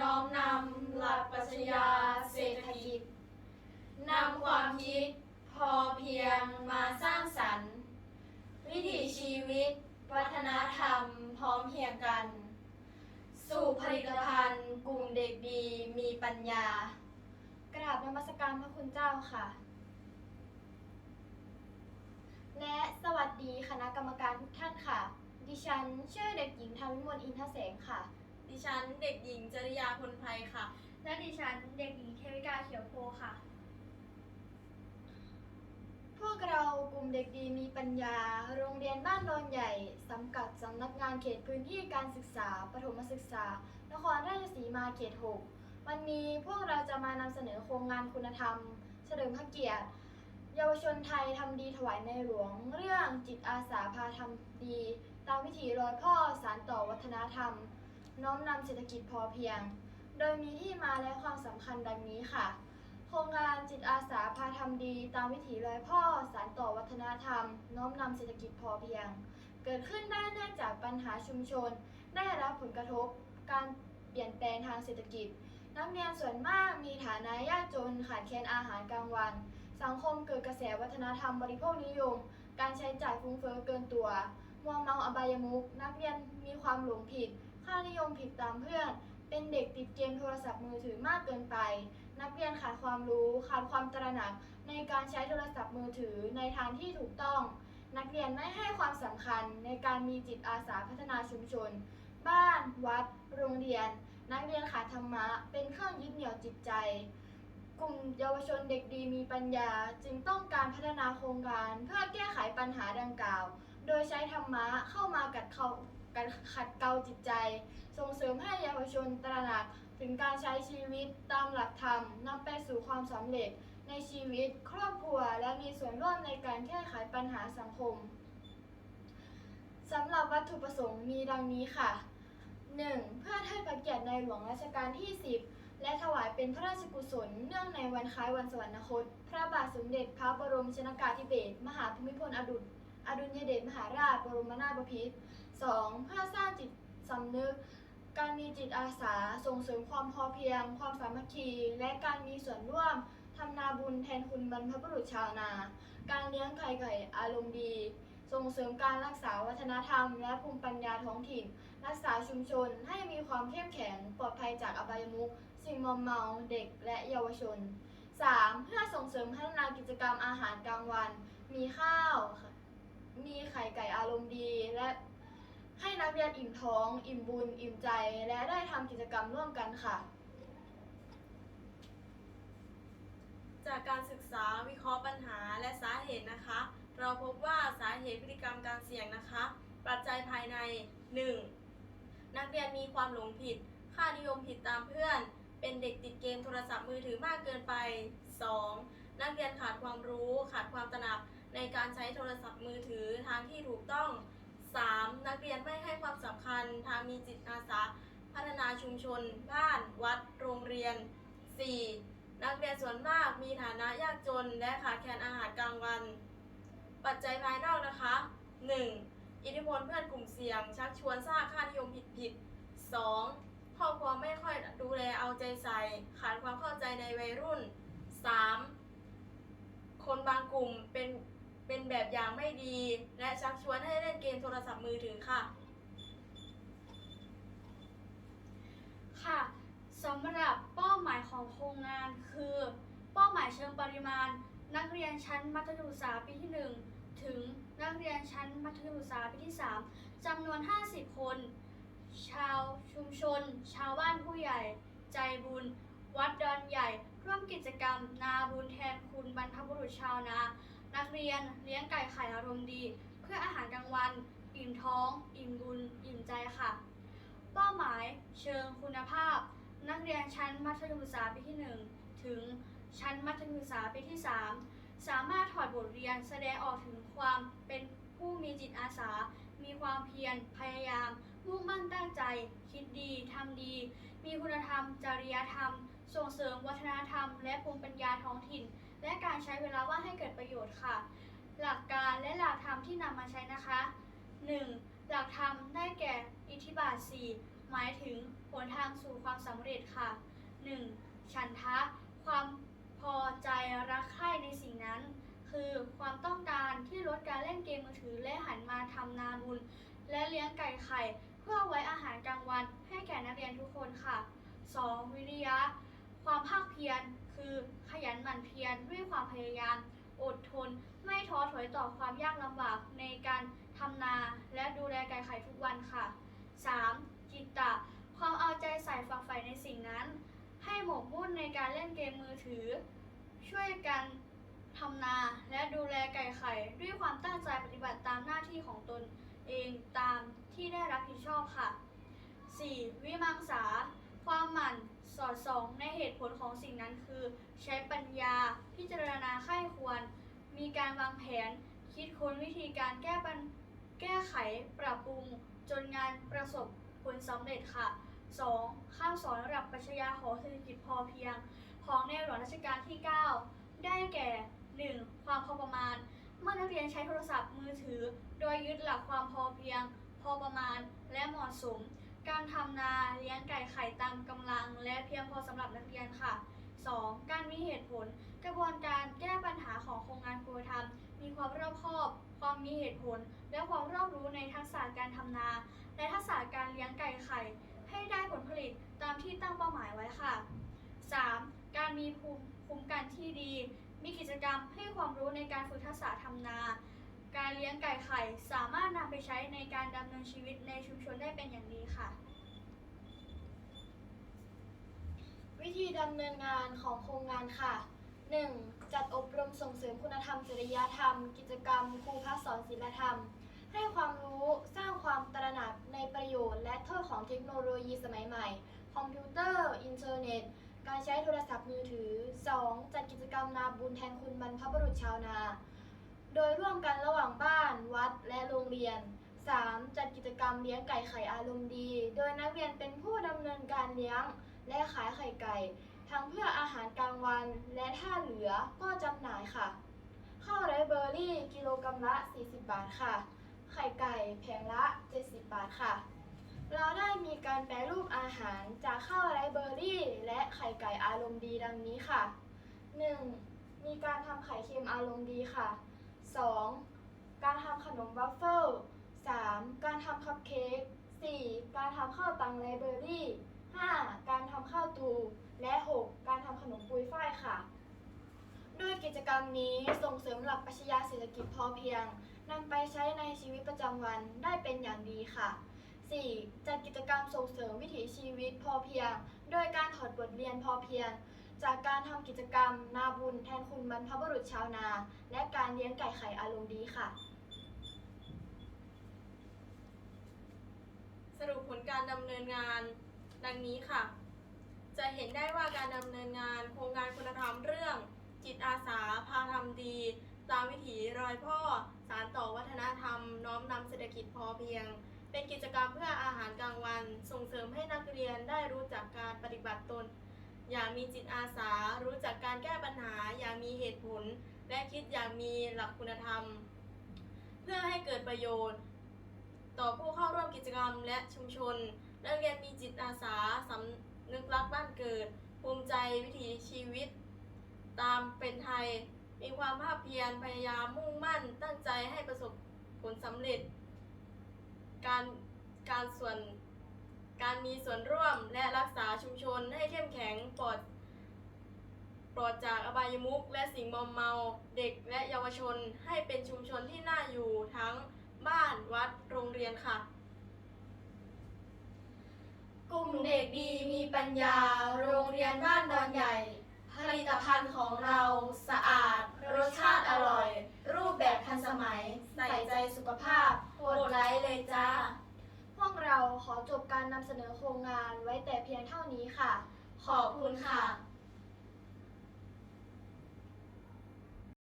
น้อมนำหลักปรัชญาเศรษฐกิจนำความคิดพอเพียงมาสร้างสรรค์ วิถีชีวิต วัฒนธรรมพร้อมเพียงกัน สู่ผลิตภัณฑ์กลุ่มเด็กดีมีปัญญา กราบนมัสการพระคุณเจ้าค่ะ และสวัสดีคณะกรรมการทุกท่านค่ะ ดิฉันชื่อเด็กหญิงธรรมวิมลอินทแสงค่ะ ดิฉันเด็กหญิงจริยาพลไพรค่ะ และดิฉันเด็กหญิงเทวิกาเขียวโพค่ะ พวกเรากลุ่มเด็กดีมีปัญญา โรงเรียนบ้านโนนใหญ่สังกัดสำนักงานเขตพื้นที่การศึกษาประถมศึกษา นครราชสีมาเขต 6 วันนี้พวกเราจะมานำเสนอโครงงานคุณธรรม เฉลิมพระเกียรติ เยาวชนไทยทำดีถวายในหลวง เรื่องจิตอาสาพาทำดี ตามวิถีรอยพ่อสารต่อวัฒนธรรม น้อมนำเศรษฐกิจพอเพียง โดยมีที่มาและความสำคัญดังนี้ค่ะ โครงงานจิตอาสาพาทำดี ตามวิถีรอยพ่อ สารต่อวัฒนธรรม น้อมนำเศรษฐกิจพอเพียง เกิดขึ้นได้เนื่องจากปัญหาชุมชน ได้รับผลกระทบ การเปลี่ยนแปลงทางเศรษฐกิจ นักเรียนส่วนมากมีฐานะยากจนขาดแคลนอาหารกลางวัน สังคมเกิดกระแสวัฒนธรรมบริโภคนิยม การใช้จ่ายฟุ้งเฟ้อเกินตัวมัวเมาอบายมุขนักเรียนมีความหลงผิด ค่านิยมผิดตามเพื่อน เป็นเด็กติดเกมโทรศัพท์มือถือมากเกินไป นักเรียนขาดความรู้ขาดความตระหนักในการใช้โทรศัพท์มือถือในทางที่ถูกต้อง นักเรียนไม่ให้ความสำคัญในการมีจิตอาสาพัฒนาชุมชน บ้าน วัด โรงเรียน นักเรียนขาดธรรมะ เป็นเครื่องยึดเหนี่ยวจิตใจกลุ่มเยาวชนเด็กดีมีปัญญาจึงต้องการพัฒนาโครงการเพื่อแก้ไขปัญหาดังกล่าว โดยใช้ธรรมะเข้ามากัดเขา กัดขัดเกลาจิตใจ ส่งเสริมให้เยาวชนตระหนักถึงการใช้ชีวิตตามหลักธรรมนำไปสู่ความสำเร็จในชีวิตครอบครัวและมีส่วนร่วมในการแก้ไขปัญหาสังคมสำหรับวัตถุประสงค์มีดังนี้ค่ะ 1. เพื่อเทิดพระเกียรติในหลวงรัชกาลที่ 10 และถวายเป็นพระราชกุศล เนื่องในวันคล้ายวันสวรรคต พระบาทสมเด็จพระบรมชนากาธิเบศรมหาภูมิพลอดุล อดุลยเดชมหาราชบรมนาถบพิตร 2. เพื่อสร้างจิตสำนึก การมีจิตอาสาส่งเสริมความพอเพียง ความสามัคคี และการมีส่วนร่วมทำนาบุญแทนคุณบรรพบุรุษชาวนา การเลี้ยงไข่ไก่อารมณ์ดี ส่งเสริมการรักษาวัฒนธรรม และภูมิปัญญาท้องถิ่น รักษาชุมชนให้มีความเข้มแข็งปลอดภัยจากอบายมุขสิ่งมอมเมาเด็กและเยาวชน 3. เพื่อส่งเสริมพัฒนากิจกรรมอาหารกลางวัน มีข้าว มีไข่ไก่อารมณ์ดี และให้นักเรียนอิ่มท้อง อิ่มบุญ อิ่มใจ และได้ทำกิจกรรมร่วมกันค่ะ จากการศึกษาวิเคราะห์ปัญหาและสาเหตุนะคะ เราพบว่าสาเหตุพฤติกรรมการเสี่ยงนะคะ ปัจจัยภายใน 1. นักเรียนมีความหลงผิด ค่านิยมผิดตามเพื่อน เป็นเด็กติดเกมโทรศัพท์มือถือมากเกินไป 2. นักเรียนขาดความรู้ ขาดความตระหนัก ในการใช้โทรศัพท์มือถือทางที่ถูกต้อง 3. นักเรียนไม่ให้ความสำคัญทางมีจิตอาสาพัฒนาชุมชน บ้าน วัด โรงเรียน 4. นักเรียนส่วนมากมีฐานะยากจน และขาดแคลนอาหารกลางวัน ปัจจัยภายนอกนะคะ 1. อิทธิพลเพื่อนกลุ่มเสี่ยง ชักชวนสร้างค่านิยมผิดผิดๆ 2. ครอบครัวไม่ค่อยดูแลเอาใจใส่ ขาดความเข้าใจในวัยรุ่น 3. คนบางกลุ่มเป็น เป็นแบบอย่างไม่ดี และชักชวนให้เล่นเกมโทรศัพท์มือถือค่ะ ค่ะสำหรับเป้าหมายของโครงงานคือ เป้าหมายเชิงปริมาณ นักเรียนชั้นมัธยมศึกษาปีที่ 1 ถึงนักเรียนชั้นมัธยมศึกษาปีที่ 3จำนวน 50 คน ชาวชุมชน ชาวบ้านผู้ใหญ่ ใจบุญ วัดดอนใหญ่ ร่วมกิจกรรม นาบุญแทนคุณบรรพบุรุษชาวนา นักเรียนเลี้ยงไก่ไข่อารมณ์ดี เพื่ออาหารกลางวัน อิ่มท้อง อิ่มบุญ อิ่มใจค่ะ เป้าหมายเชิงคุณภาพ นักเรียนชั้นมัธยมศึกษาปีที่ 1 ถึงชั้นมัธยมศึกษาปีที่ 3 สามารถถอดบทเรียนแสดงออกถึงความเป็นผู้มีจิตอาสา มีความเพียร พยายาม มุ่งมั่นตั้งใจ คิดดี ทำดี มีคุณธรรม จริยธรรม ส่งเสริมวัฒนธรรม และภูมิปัญญาท้องถิ่น และการใช้เวลาว่างให้เกิดประโยชน์ค่ะ หลักการและหลักธรรมที่นำมาใช้นะคะ 1. หลักธรรมได้แก่อิทธิบาท 4 หมายถึงหนทางสู่ความสำเร็จค่ะ 1. ฉันทะ ความพอใจรักใคร่ในสิ่งนั้น คือความต้องการที่ลดการเล่นเกมมือถือและหันมาทำนาบุญ และเลี้ยงไก่ไข่ เพื่อไว้อาหารกลางวันให้แก่นักเรียนทุกคนค่ะ 2. วิริยะ ความภาคเพียร คือขยันหมั่นเพียรด้วยความพยายาม อดทน ไม่ท้อถอยต่อความยากลำบากในการทำนาและดูแลไก่ไข่ทุกวันค่ะ 3. จิตตะ ความเอาใจใส่ฝักใฝ่ในสิ่งนั้น ให้หมกมุ่นในการเล่นเกมมือถือ ช่วยกันทำนาและดูแลไก่ไข่ด้วยความตั้งใจปฏิบัติตามหน้าที่ของตนเองตามที่ได้รับผิดชอบค่ะ 4. วิมังสา ความหมั่นสอดส่องในเหตุผลของสิ่งนั้นคือ ใช้ปัญญาพิจารณาไข้ควร มีการวางแผน คิดค้นวิธีการแก้ปัญแก้ไขปรับปรุง จนงานประสบผลสำเร็จค่ะ 2. ข้าวสอนระดับปรัชญาของเศรษฐกิจพอเพียง ของในหลวงรัชกาลที่ 9 ได้แก่ 1. ความพอประมาณ เมื่อนักเรียนใช้โทรศัพท์มือถือ โดยยึดหลักความพอเพียง พอประมาณและเหมาะสม การทำนาเลี้ยงไก่ไข่ตามกำลัง และเพียงพอสำหรับนักเรียนค่ะ 2. การมีเหตุผล กระบวนการแก้ปัญหาของโครงงานครูธรรมมีความรอบคอบ ความมีเหตุผล และความรอบรู้ในทักษะการทำนา และทักษะการเลี้ยงไก่ไข่ ให้ได้ผลผลิตตามที่ตั้งเป้าหมายไว้ค่ะ 3. การมีภูมิคุ้มกันที่ดี มีกิจกรรมให้ความรู้ในการฝึกทักษะทำนา การเลี้ยงไก่ไข่ สามารถนำไปใช้ในการดำเนินชีวิตในชุมชนได้เป็นอย่างดีค่ะ วิธีดำเนินงานของโครงงานค่ะ 1. จัดอบรมส่งเสริมคุณธรรมจริยธรรม กิจกรรม ครูพักสอนศิลธรรม ให้ความรู้สร้างความตระหนักในประโยชน์ และโทษของเทคโนโลยีสมัยใหม่ คอมพิวเตอร์ อินเทอร์เน็ต การใช้โทรศัพท์มือถือ 2. จัดกิจกรรมนาบุญแทนคุณบรรพบุรุษชาวนา โดยร่วมกันระหว่างบ้าน วัด และโรงเรียน 3. จัดกิจกรรมเลี้ยงไก่ไข่อารมณ์ดี โดยนักเรียนเป็นผู้ดำเนินการเลี้ยง และขายไข่ไก่ ทั้งเพื่ออาหารกลางวัน และถ้าเหลือก็จำหน่ายค่ะ ข้าวไรเบอร์รี่ กิโลกรัมละ 40 บาทค่ะ ไข่ไก่แผงละ 70 บาทค่ะ เราได้มีการแปรรูปอาหารจากข้าวไรเบอร์รี่ และไข่ไก่อารมณ์ดีดังนี้ค่ะ 1. มีการทำไข่เค็มอารมณ์ดีค่ะ 2. การทำขนมวัฟเฟิล 3. การทำคัพเค้ก 4. การทำข้าวตังไรเบอร์รี่ 5. การทำข้าวตู และ 6. การทำขนมปุยฝ้ายค่ะ ด้วยกิจกรรมนี้ส่งเสริมหลักปรัชญาเศรษฐกิจพอเพียงนำไปใช้ในชีวิตประจำวันได้เป็นอย่างดีค่ะ 4. จัดกิจกรรมส่งเสริมวิถีชีวิตพอเพียง โดยการถอดบทเรียนพอเพียง จากการทำกิจกรรมนาบุญแทนคุณบรรพบุรุษชาวนา และการเลี้ยงไก่ไข่อารมณ์ดีค่ะ สรุปผลการดำเนินงานดังนี้ค่ะ จะเห็นได้ว่าการดำเนินงานโครงการคุณธรรมเรื่อง จิตอาสาพาทำดี ตามวิถีรอยพ่อ สารต่อวัฒนธรรม น้อมนำเศรษฐกิจพอเพียง เป็นกิจกรรมเพื่ออาหารกลางวัน ส่งเสริมให้นักเรียนได้รู้จักการปฏิบัติตน อย่ามีจิตอาสา รู้จักการแก้ปัญหา อย่ามีเหตุผล และคิดอย่างมีหลักคุณธรรม เพื่อให้เกิดประโยชน์ ต่อผู้เข้าร่วมกิจกรรมและชุมชน นักเรียนมีจิตอาสาสำนึกรักบ้านเกิด ภูมิใจวิถีชีวิต ตามเป็นไทย มีความภาคเพียรพยายามมุ่งมั่น ตั้งใจให้ประสบผลสำเร็จ การการส่วน การมีส่วนร่วมและรักษาชุมชนให้เข้มแข็งปลอดปลอดจากอบายมุขและสิ่งมอมเมาเด็กและเยาวชนให้เป็นชุมชนที่น่าอยู่ทั้งบ้านวัดโรงเรียนค่ะ กลุ่มเด็กดีมีปัญญา โรงเรียนบ้านดอนใหญ่ ผลิตภัณฑ์ของเราสะอาด รสชาติอร่อย รูปแบบทันสมัย ใส่ใจสุขภาพกดไลค์เลยจ้า เราขอจบการนำเสนอโครงงานไว้แต่เพียงเท่านี้ค่ะ ขอบคุณค่ะ